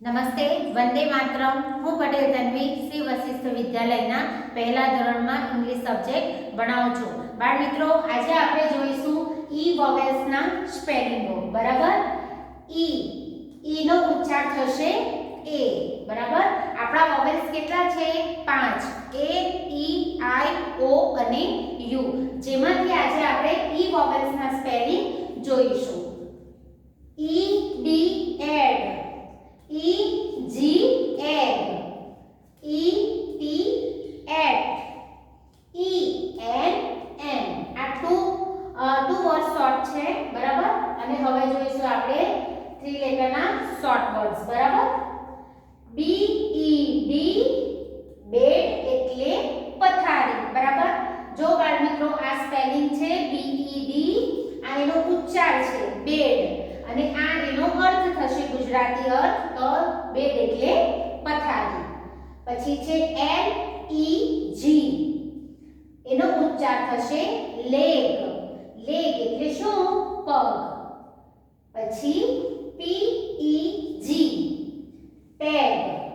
નમસ્તે, વંદે માતરમ. હું પટેલ તન્વી, શ્રી વશિષ્ઠ વિદ્યાલયના પહેલા ધોરણમાં ઇંગ્લિશ સબ્જેક્ટ ભણાવું છું. બાળ મિત્રો, આજે આપણે જોઈશું ઈ વોવેલ્સના સ્પેલિંગો બરાબર? ઈ ઈ નો ઉચ્ચાર થશે એ. બરાબર? આપણા વોવેલ્સ કેટલા છે? પાંચ એ ઈ આઈ ઓ અને યુ જેમાંથી આજે આપણે ઈ વોવેલ્સના સ્પેલિંગ જોઈશું E D ed E G egg E T at E N N આ ટુ ટુ વર્ડ શોર્ટ છે, બરાબર? અને હવે જોઈશું આપણે થ્રી લેટરના શોર્ટ વર્ડ્સ બરાબર? B E D બેડ એટલે પથારી, બરાબર? જો બાળ મિત્રો, આ સ્પેલિંગ છે B E D, આ એનો ઉચ્ચાર છે, બેડ. અને આ એનો અર્થ થશે ગુજરાતી અર્થ, તો બેડ એટલે પથારી. પછી છે L E G. એનો ઉચ્ચાર થશે લેગ એટલે શું પગ પછી P E G પેગ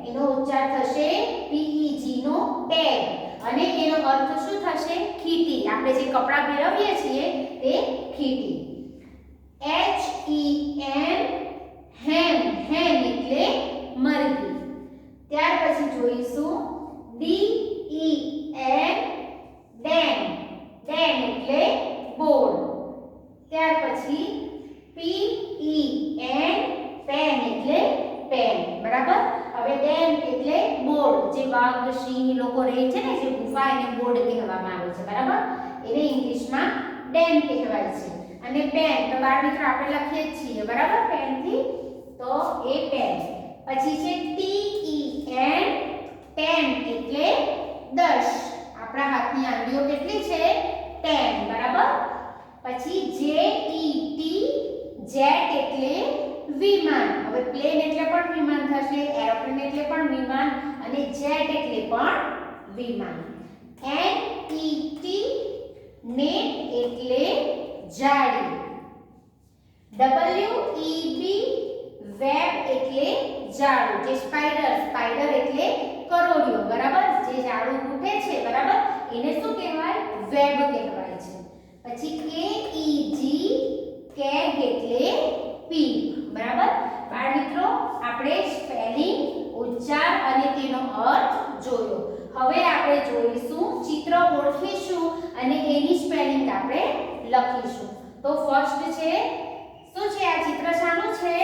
એનો ઉચ્ચાર થશે P E G નો પેગ અને એનો અર્થ શું થશે ખીટી. આપણે જે કપડાં ભેરવીએ છીએ તે ખીટી. H E N, હેમ. હેમ એટલે મરઘી. ત્યાર પછી જોઈશું. D E N den den એટલે બોર્ડ ત્યાર પછી P E N, પેન એટલે પેન. બરાબર? ડેમ એટલે બોર્ડ. જે વાઘ સિંહ લોકો રહે છે ને, જે ગુફા એને બોર્ડ કહેવામાં આવે છે, બરાબર? એને ઇંગ્લિશમાં ડેમ કહેવાય છે. અને પેન, તો બાળ મિત્રો, આપણે લખીએ છીએ, બરાબર? પેનથી તો એ પેન. પછી છે ટી ઈ એન ટેન એટલે 10 આપણા હાથની આંગળીઓ કેટલી છે 10 બરાબર પછી જે ઈ ટી જેટ એટલે વિમાન હવે પ્લેન એટલે પણ વિમાન થશે એરોપ્લેન એટલે પણ વિમાન જેટ એટલે પણ વિમાન. એન ઈ ટી નેટ એટલે જાળી ડબલ્યુ ઈ બી વેબ એટલે જાળું જે સ્પાઈડર સ્પાઈડર એટલે કરોળિયો બરાબર? જે જાળું ઉઠે છે, બરાબર? એને શું કહેવાય? વેબ કહેવાય છે. પછી કે ઈ જી કેગ એટલે પી. બરાબર? બાળ મિત્રો, આપણે સ્પેલિંગ ઉચ્ચાર અને તેનો અર્થ જોયો. હવે આપણે જોઈશું, ચિત્ર ઓળખીશું અને એની સ્પેલિંગ આપણે લખીશું. તો ફર્સ્ટ છે, શું છે આ ચિત્ર? શાનું છે?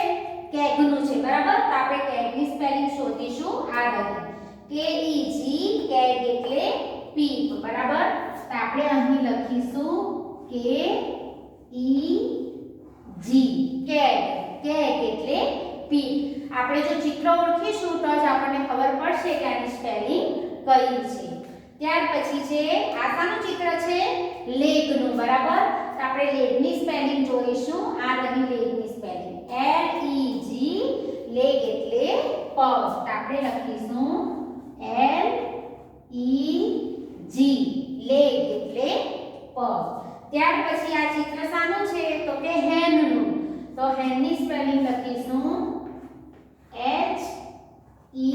કેગનું છે, બરાબર? તો આપણે કેગની સ્પેલિંગ શોધીશું આ રહી કે ઈ જી, કેગ એટલે પીપ, બરાબર? તો આપણે અહીં લખીશું કે ઈ જી, કેગ. કેગ એટલે પીપ આપણે જો ચિત્ર ઓળખીશું તો જ આપણને ખબર પડશે કે આની સ્પેલિંગ કઈ છે. ત્યાર પછી છે આસાનું ચિત્ર છે, લેગનું, બરાબર? તો આપણે લેગની સ્પેલિંગ જોઈશું. આ રહી લેગની spelling L E G, leg એટલે પગ. તો આપણે લખીશું L E G, લેગ એટલે પગ. ત્યાર પછી આ ચિત્ર શાનું છે, તો કે હેનનું તો હેનની સ્પેલિંગ લખીશું H E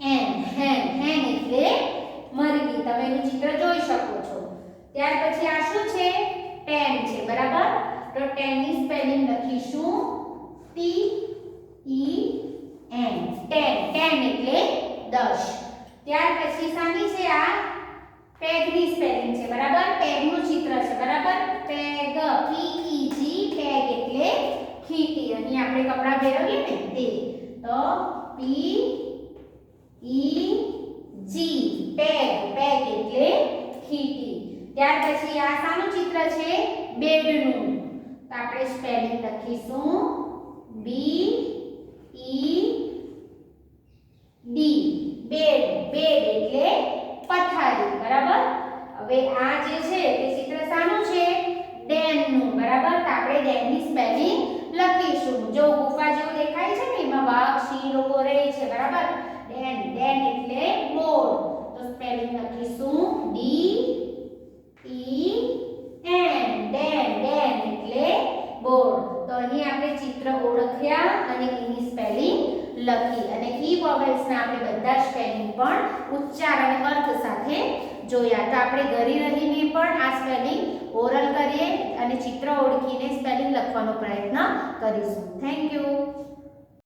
N. Hen hen એટલે મરઘી. તમે એનું ચિત્ર જોઈ શકો છો. ત્યાર પછી આ શું છે? ટેન છે, બરાબર? તો ટેનની સ્પેલિંગ લખીશું T E N ten ten એટલે 10 ત્યાર પછી સાની છે આ પેગની સ્પેલિંગ છે બરાબર પેગનું ચિત્ર છે બરાબર peg P E G peg એટલે ખીટી અહીં આપણે કપડાં પહેરવીએ ને તે તો પી ઈ જી પેગ પેગ એટલે ખીટી. ત્યાર પછી આ શાનું ચિત્ર છે બેડનું. તો આપણે સ્પેલિંગ લખીશું. B E D bed bed એટલે પથારી. બરાબર? હવે આ જે છે તે ચિત્ર શાનું છે ડેનનું. બરાબર? તો આપણે ડેનની સ્પેલિંગ લખીશું. જો ગુફા જેવું દેખાય છે ને, એમાં વાઘ, સિંહ લોકો રહે છે, બરાબર? ડેન ડેન એટલે મોર તો સ્પેલિંગ લખીશું. ડી ઈ એન ડેન ડેન એટલે બોર્ડ તો અહીં આપણે ચિત્ર ઓળખ્યા અને એની સ્પેલિંગ લખી. અને ઈ વોવેલ્સના આપણે બધા સ્પેલિંગ પણ ઉચ્ચાર અને અર્થ સાથે જોયા. તો આપણે ઘરે રહીને પણ આ સ્પેલિંગ ઓરલ કરીએ અને ચિત્ર ઓળખીને સ્પેલિંગ લખવાનો પ્રયત્ન કરીશું. Thank you